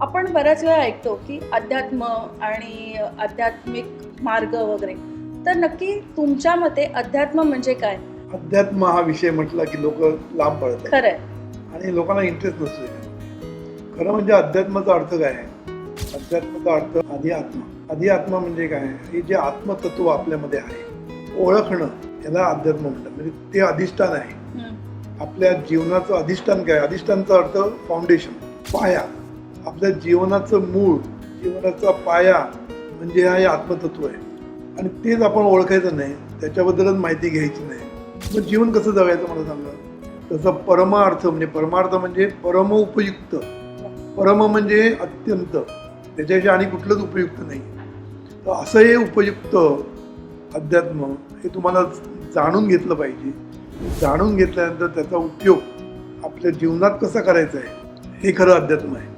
आपण बऱ्याच वेळा ऐकतो की अध्यात्म आणि आध्यात्मिक मार्ग वगैरे. तर नक्की तुमच्या मते अध्यात्म म्हणजे काय? अध्यात्म हा विषय म्हटला की लोक लांब पडतात खरंय. आणि लोकांना इंटरेस्ट नसतो. खरं म्हणजे अध्यात्माचा अर्थ काय आहे? अध्यात्माचा अर्थ आधी आत्मा. आधी आत्मा म्हणजे काय? हे जे आत्मतत्व आपल्यामध्ये आहे ओळखणं याला अध्यात्म म्हणतात. म्हणजे ते अधिष्ठान आहे. आपल्या जीवनाचं अधिष्ठान काय? अधिष्ठानचा अर्थ फाउंडेशन पाया. आपल्या जीवनाचं मूळ जीवनाचा पाया म्हणजे हा हे आत्मतत्व आहे. आणि तेच आपण ओळखायचं नाही त्याच्याबद्दलच माहिती घ्यायची नाही. मग जीवन कसं जगायचं मला सांगा? तसं परमार्थ म्हणजे परमार्थ म्हणजे परम उपयुक्त. परम म्हणजे अत्यंत. त्याच्याशी आणि कुठलंच उपयुक्त नाही. तर असं हे उपयुक्त अध्यात्म हे तुम्हाला जाणून घेतलं पाहिजे. जाणून घेतल्यानंतर त्याचा उपयोग आपल्या जीवनात कसा करायचा आहे हे खरं अध्यात्म आहे.